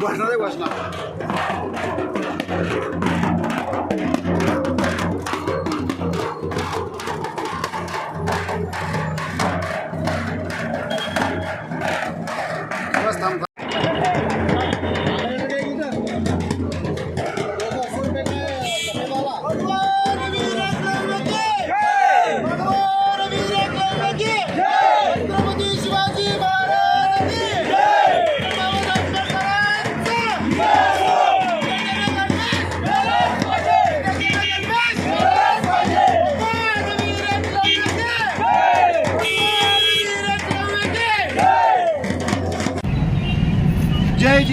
Bueno, no de WhatsApp.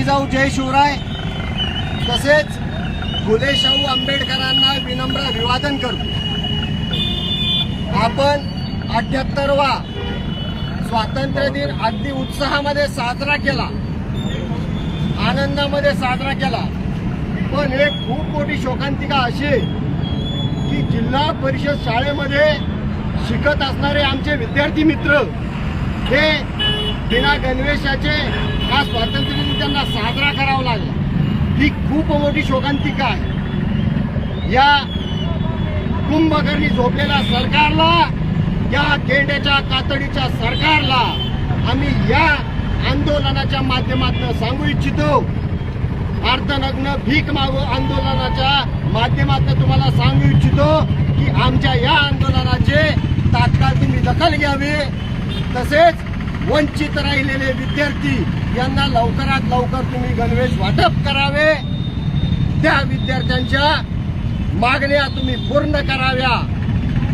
जाऊ जय शिवराय. तसेच फुले शाहू आंबेडकरांना विनम्र अभिवादन करतो आपण अठ्याहत्तरवा स्वातंत्र्य दिन अगदी उत्साहामध्ये साजरा केला. आनंदामध्ये साजरा केला. पण एक खूप मोठी शोकांतिका अशी की जिल्हा परिषद शाळेमध्ये शिकत असणारे आमचे विद्यार्थी मित्र हे बिना गणवेशाचे हा स्वातंत्र्य त्यांना साजरा करावा लागला. ही खूप मोठी शोकांतिका आहे. या कुंभकर्णी झोपलेल्या सरकारला या गेंड्याच्या कातडीच्या सरकारला आम्ही या आंदोलनाच्या माध्यमातून सांगू इच्छितो. अर्थनग्न भीक मागू आंदोलनाच्या माध्यमातून तुम्हाला सांगू इच्छितो की आमच्या या आंदोलनाचे तात्काळ तुम्ही दखल घ्यावी. तसेच वंचित राहिलेले विद्यार्थी यांना लवकरात लवकर तुम्ही गणवेश वाटप करावे. त्या विद्यार्थ्यांच्या मागण्या तुम्ही पूर्ण कराव्या.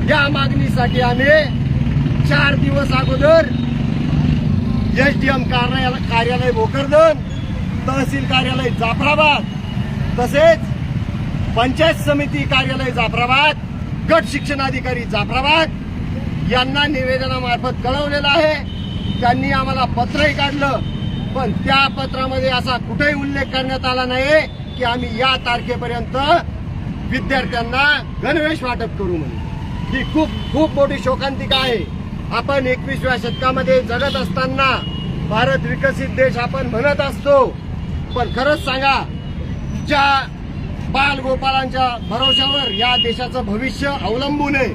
या मागणीसाठी आम्ही चार दिवस अगोदर एस डी एम कार्यालय कार्यालय भोकरदन तहसील कार्यालय जाफराबाद तसेच पंचायत समिती कार्यालय जाफराबाद गट शिक्षणाधिकारी जाफराबाद यांना निवेदनामार्फत कळवलेलं आहे. त्यांनी आम्हाला पत्रही काढलं. पण त्या पत्रामध्ये असा कुठेही उल्लेख करण्यात आला नाही की आम्ही या तारखेपर्यंत विद्यार्थ्यांना गणवेश वाटप करू म्हणून. ही खूप खूप मोठी शोकांतिका आहे. आपण एकवीसव्या शतकामध्ये जगत असताना भारत विकसित देश आपण म्हणत असतो. पण खरंच सांगा ज्या बालगोपालांच्या भरोशावर या देशाचं भविष्य अवलंबून आहे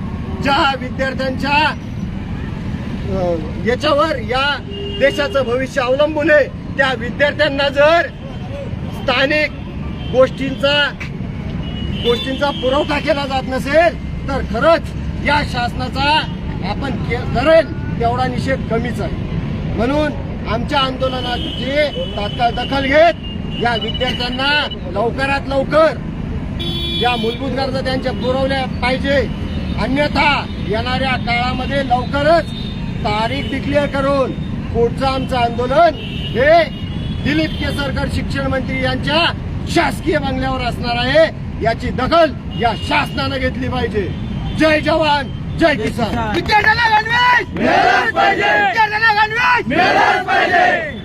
ज्या विद्यार्थ्यांच्या याच्यावर या देशाचं भविष्य अवलंबून आहे. त्या विद्यार्थ्यांना जर स्थानिक गोष्टींचा गोष्टींचा पुरवठा केला जात नसेल तर खरंच या शासनाचा आपण के- करेल तेवढा निषेध कमीच आहे. म्हणून आमच्या आंदोलनाची तात्काळ दखल घेत या विद्यार्थ्यांना लवकरात लवकर या मूलभूत गरजा त्यांच्या पुरवल्या पाहिजे. अन्यथा येणाऱ्या काळामध्ये लवकरच तारीख डिक्लेअर करून. पुढचं आमचं आंदोलन हे दिलीप केसरकर शिक्षण मंत्री यांच्या शासकीय बंगल्यावर असणार आहे. याची दखल या शासनानं घेतली पाहिजे. जय जवान जय किसान. विद्यार्थ्यांना गणवेश पाहिजे!